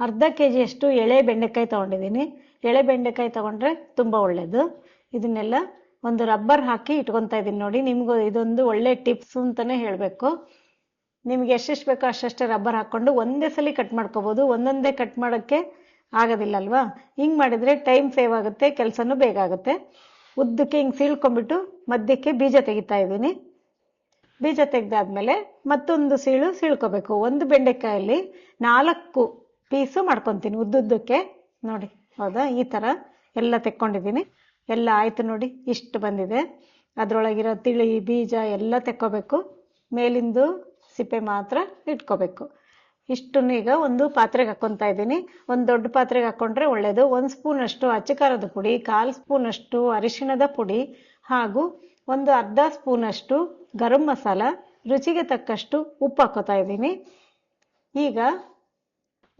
ಅರ್ಧ ಕೆ ಜಿಯಷ್ಟು ಎಳೆ ಬೆಂಡೆಕಾಯಿ ತಗೊಂಡಿದ್ದೀನಿ. ಎಳೆ ಬೆಂಡೆಕಾಯಿ ತಗೊಂಡ್ರೆ ತುಂಬ ಒಳ್ಳೆಯದು ಇದನ್ನೆಲ್ಲ ಒಂದು ರಬ್ಬರ್ ಹಾಕಿ ಇಟ್ಕೊತಾ ಇದ್ದೀನಿ ನೋಡಿ, ನಿಮಗೂ ಇದೊಂದು ಒಳ್ಳೆ ಟಿಪ್ಸ್ ಅಂತಲೇ ಹೇಳಬೇಕು. ನಿಮ್ಗೆ ಎಷ್ಟೆಷ್ಟು ಬೇಕೋ ಅಷ್ಟಷ್ಟೇ ರಬ್ಬರ್ ಹಾಕ್ಕೊಂಡು ಒಂದೇ ಸಲ ಕಟ್ ಮಾಡ್ಕೋಬೋದು. ಒಂದೊಂದೇ ಕಟ್ ಮಾಡೋಕ್ಕೆ ಆಗೋದಿಲ್ಲ ಅಲ್ವಾ? ಹಿಂಗೆ ಮಾಡಿದರೆ ಟೈಮ್ ಸೇವ್ ಆಗುತ್ತೆ, ಕೆಲಸನೂ ಬೇಗ ಆಗುತ್ತೆ. ಉದ್ದಕ್ಕೆ ಹಿಂಗೆ ಸೀಳ್ಕೊಂಡ್ಬಿಟ್ಟು ಮಧ್ಯಕ್ಕೆ ಬೀಜ ತೆಗಿತಾ ಇದ್ದೀನಿ. ಬೀಜ ತೆಗೆದಾದ್ಮೇಲೆ ಮತ್ತೊಂದು ಸೀಳು ಸೀಳ್ಕೋಬೇಕು. ಒಂದು ಬೆಂಡೆಕಾಯಲ್ಲಿ ನಾಲ್ಕು ಪೀಸು ಮಾಡ್ಕೊತೀನಿ ಉದ್ದುದ್ದಕ್ಕೆ. ನೋಡಿ, ಹೌದಾ? ಈ ಥರ ಎಲ್ಲ ತೆಕ್ಕೊಂಡಿದ್ದೀನಿ. ಎಲ್ಲ ಆಯಿತು ನೋಡಿ, ಇಷ್ಟು ಬಂದಿದೆ. ಅದರೊಳಗಿರೋ ತಿಳಿ, ಬೀಜ ಎಲ್ಲ ತೆಕ್ಕೋಬೇಕು. ಮೇಲಿಂದು ಸಿಪ್ಪೆ ಮಾತ್ರ ಇಟ್ಕೋಬೇಕು. ಇಷ್ಟನ್ನು ಈಗ ಒಂದು ಪಾತ್ರೆಗೆ ಹಾಕ್ಕೊತಾ ಇದ್ದೀನಿ. ಒಂದು ದೊಡ್ಡ ಪಾತ್ರೆಗೆ ಹಾಕ್ಕೊಂಡ್ರೆ ಒಳ್ಳೆಯದು ಒಂದು ಸ್ಪೂನಷ್ಟು ಅಚ್ಚಕಾರದ ಪುಡಿ, ಕಾಲು ಸ್ಪೂನಷ್ಟು ಅರಿಶಿಣದ ಪುಡಿ ಹಾಗೂ ಒಂದು ಅರ್ಧ ಸ್ಪೂನಷ್ಟು ಗರಂ ಮಸಾಲ. ರುಚಿಗೆ ತಕ್ಕಷ್ಟು ಉಪ್ಪು ಹಾಕೋತಾ ಇದ್ದೀನಿ. ಈಗ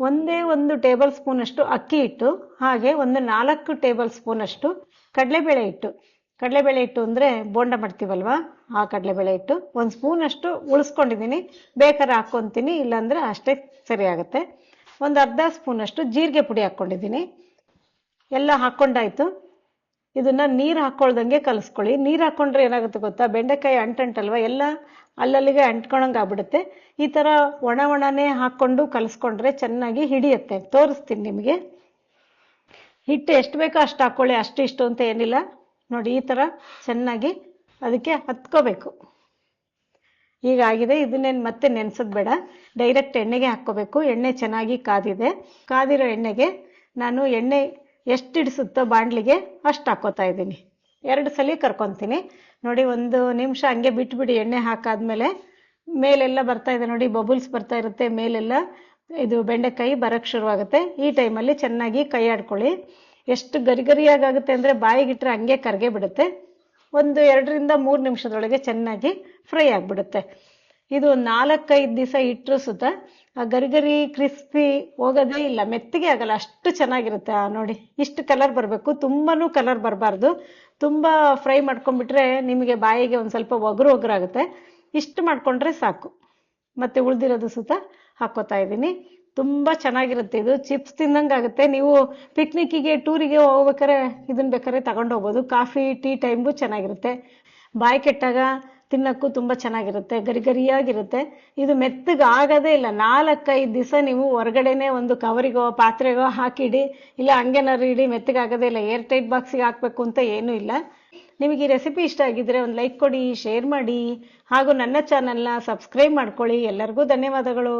ಒಂದೇ ಒಂದು ಟೇಬಲ್ ಸ್ಪೂನಷ್ಟು ಅಕ್ಕಿ ಹಿಟ್ಟು ಹಾಗೆ ಒಂದು ನಾಲ್ಕು ಟೇಬಲ್ ಸ್ಪೂನಷ್ಟು ಕಡಲೆಬೇಳೆ ಹಿಟ್ಟು ಕಡಲೆಬೇಳೆ ಹಿಟ್ಟು ಅಂದರೆ ಬೋಂಡ ಮಾಡ್ತೀವಲ್ವಾ? ಆ ಕಡಲೆಬೇಳೆ ಹಿಟ್ಟು ಒಂದು ಸ್ಪೂನಷ್ಟು ಉಳಿಸ್ಕೊಂಡಿದ್ದೀನಿ ಬೇಕಾದ್ರೆ ಹಾಕ್ಕೊತೀನಿ ಇಲ್ಲಾಂದರೆ ಅಷ್ಟೇ ಸರಿ ಆಗುತ್ತೆ ಒಂದು ಅರ್ಧ ಸ್ಪೂನಷ್ಟು ಜೀರಿಗೆ ಪುಡಿ ಹಾಕ್ಕೊಂಡಿದ್ದೀನಿ ಎಲ್ಲ ಹಾಕ್ಕೊಂಡಾಯ್ತು ಇದನ್ನ ನೀರು ಹಾಕ್ಕೊಳ್ದಂಗೆ ಕಲಿಸ್ಕೊಳ್ಳಿ. ನೀರು ಹಾಕ್ಕೊಂಡ್ರೆ ಏನಾಗುತ್ತೆ ಗೊತ್ತಾ? ಬೆಂಡೆಕಾಯಿ ಅಂಟಂಟಲ್ವ? ಎಲ್ಲ ಅಲ್ಲಲ್ಲಿಗೆ ಅಂಟ್ಕೊಳಂಗೆ ಆಗ್ಬಿಡುತ್ತೆ. ಈ ಥರ ಒಣ ಒಣನೇ ಹಾಕ್ಕೊಂಡು ಕಲಿಸ್ಕೊಂಡ್ರೆ ಚೆನ್ನಾಗಿ ಹಿಡಿಯುತ್ತೆ. ತೋರಿಸ್ತೀನಿ ನಿಮಗೆ. ಹಿಟ್ಟು ಎಷ್ಟು ಬೇಕೋ ಅಷ್ಟು ಹಾಕ್ಕೊಳ್ಳಿ ಅಷ್ಟು ಇಷ್ಟು ಅಂತ ಏನಿಲ್ಲ. ನೋಡಿ, ಈ ಥರ ಚೆನ್ನಾಗಿ ಅದಕ್ಕೆ ಹತ್ಕೋಬೇಕು. ಈಗ ಆಗಿದೆ. ಇದನ್ನೇನು ಮತ್ತೆ ನೆನೆಸೋದು ಬೇಡ. ಡೈರೆಕ್ಟ್ ಎಣ್ಣೆಗೆ ಹಾಕ್ಕೋಬೇಕು. ಎಣ್ಣೆ ಚೆನ್ನಾಗಿ ಕಾದಿದೆ. ಕಾದಿರೋ ಎಣ್ಣೆಗೆ ನಾನು ಎಣ್ಣೆ ಎಷ್ಟು ಹಿಡಿಸುತ್ತೋ ಬಾಣಲಿಗೆ ಅಷ್ಟು ಹಾಕೋತಾ ಇದ್ದೀನಿ. ಎರಡು ಸಲ ಕರ್ಕೊತೀನಿ. ನೋಡಿ, ಒಂದು ನಿಮಿಷ ಹಂಗೆ ಬಿಟ್ಬಿಡಿ, ಎಣ್ಣೆ ಹಾಕಾದ್ಮೇಲೆ. ಮೇಲೆಲ್ಲ ಬರ್ತಾ ಇದೆ ನೋಡಿ, ಬಬುಲ್ಸ್ ಬರ್ತಾ ಇರುತ್ತೆ, ಮೇಲೆಲ್ಲ. ಇದು ಬೆಂಡೆಕಾಯಿ ಬರೋಕ್ಕೆ ಶುರುವಾಗುತ್ತೆ. ಈ ಟೈಮಲ್ಲಿ ಚೆನ್ನಾಗಿ ಕೈ ಆಡ್ಕೊಳ್ಳಿ. ಎಷ್ಟು ಗರಿ ಗರಿಯಾಗುತ್ತೆ ಅಂದರೆ ಬಾಯಿಗಿಟ್ರೆ ಹಂಗೆ ಕರ್ಗೆ ಬಿಡುತ್ತೆ. ಒಂದು ಎರಡರಿಂದ ಮೂರು ನಿಮಿಷದೊಳಗೆ ಚೆನ್ನಾಗಿ ಫ್ರೈ ಆಗಿಬಿಡುತ್ತೆ. ಇದು ನಾಲ್ಕೈದು ದಿವಸ ಇಟ್ಟರು ಸುತ, ಆ ಗರಿ ಗರಿ ಕ್ರಿಸ್ಪಿ ಹೋಗೋದೇ ಇಲ್ಲ. ಮೆತ್ತಗೆ ಆಗಲ್ಲ, ಅಷ್ಟು ಚೆನ್ನಾಗಿರುತ್ತೆ ನೋಡಿ. ಇಷ್ಟು ಕಲರ್ ಬರಬೇಕು. ತುಂಬಾನು ಕಲರ್ ಬರಬಾರ್ದು. ತುಂಬ ಫ್ರೈ ಮಾಡ್ಕೊಂಡ್ಬಿಟ್ರೆ ನಿಮಗೆ ಬಾಯಿಗೆ ಒಂದು ಸ್ವಲ್ಪ ಒಗರು ಒಗರಾಗುತ್ತೆ ಇಷ್ಟು ಮಾಡ್ಕೊಂಡ್ರೆ ಸಾಕು. ಮತ್ತೆ ಉಳಿದಿರೋದು ಸುತ ಹಾಕೋತಾ ಇದ್ದೀನಿ. ತುಂಬ ಚೆನ್ನಾಗಿರುತ್ತೆ ಇದು. ಚಿಪ್ಸ್ ತಿಂದಂಗೆ ಆಗುತ್ತೆ. ನೀವು ಪಿಕ್ನಿಕ್ಕಿಗೆ ಟೂರಿಗೆ ಹೋಗ್ಬೇಕಾರೆ ಇದನ್ನ ಬೇಕಾದ್ರೆ ತಗೊಂಡು ಹೋಗ್ಬೋದು. ಕಾಫಿ, ಟೀ ಟೈಮ್ಗೂ ಚೆನ್ನಾಗಿರುತ್ತೆ. ಬಾಯಿ ಕೆಟ್ಟಾಗ ತಿನ್ನೋಕ್ಕೂ ತುಂಬ ಚೆನ್ನಾಗಿರುತ್ತೆ ಗರಿ ಗರಿಯಾಗಿರುತ್ತೆ ಇದು ಮೆತ್ತಗೆ ಆಗೋದೇ ಇಲ್ಲ. ನಾಲ್ಕೈದು ದಿವಸ ನೀವು ಹೊರಗಡೆನೆ ಒಂದು ಕವರಿಗೋ, ಪಾತ್ರೆಗೋ ಹಾಕಿಡಿ, ಇಲ್ಲ ಹಂಗೆನಾದ್ರು ಇಡಿ ಮೆತ್ತಗಾಗೋದೇ ಇಲ್ಲ ಏರ್ ಟೈಟ್ ಬಾಕ್ಸಿಗೆ ಹಾಕಬೇಕು ಅಂತ ಏನೂ ಇಲ್ಲ. ನಿಮಗೆ ಈ ರೆಸಿಪಿ ಇಷ್ಟ ಆಗಿದ್ರೆ ಒಂದು ಲೈಕ್ ಕೊಡಿ ಶೇರ್ ಮಾಡಿ, ಹಾಗೂ ನನ್ನ ಚಾನಲ್ನ ಸಬ್ಸ್ಕ್ರೈಬ್ ಮಾಡ್ಕೊಳ್ಳಿ. ಎಲ್ಲರಿಗೂ ಧನ್ಯವಾದಗಳು.